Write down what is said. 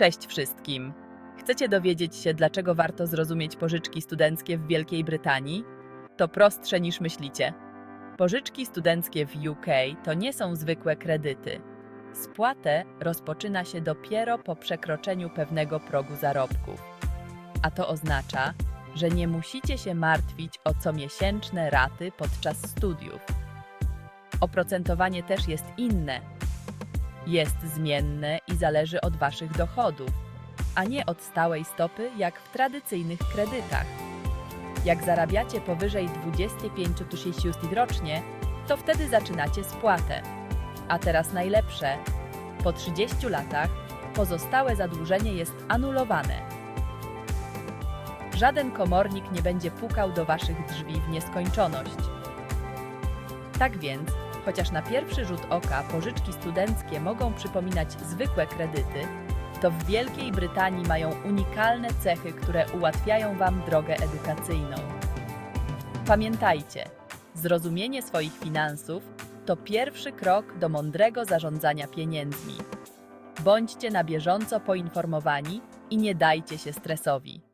Cześć wszystkim! Chcecie dowiedzieć się, dlaczego warto zrozumieć pożyczki studenckie w Wielkiej Brytanii? To prostsze niż myślicie. Pożyczki studenckie w UK to nie są zwykłe kredyty. Spłatę rozpoczyna się dopiero po przekroczeniu pewnego progu zarobków. A to oznacza, że nie musicie się martwić o comiesięczne raty podczas studiów. Oprocentowanie też jest inne. Jest zmienne i zależy od Waszych dochodów, a nie od stałej stopy jak w tradycyjnych kredytach. Jak zarabiacie powyżej 25 tysięcy rocznie, to wtedy zaczynacie spłatę. A teraz najlepsze. Po 30 latach pozostałe zadłużenie jest anulowane. Żaden komornik nie będzie pukał do Waszych drzwi w nieskończoność. Tak więc, chociaż na pierwszy rzut oka pożyczki studenckie mogą przypominać zwykłe kredyty, to w Wielkiej Brytanii mają unikalne cechy, które ułatwiają Wam drogę edukacyjną. Pamiętajcie, zrozumienie swoich finansów to pierwszy krok do mądrego zarządzania pieniędzmi. Bądźcie na bieżąco poinformowani i nie dajcie się stresowi.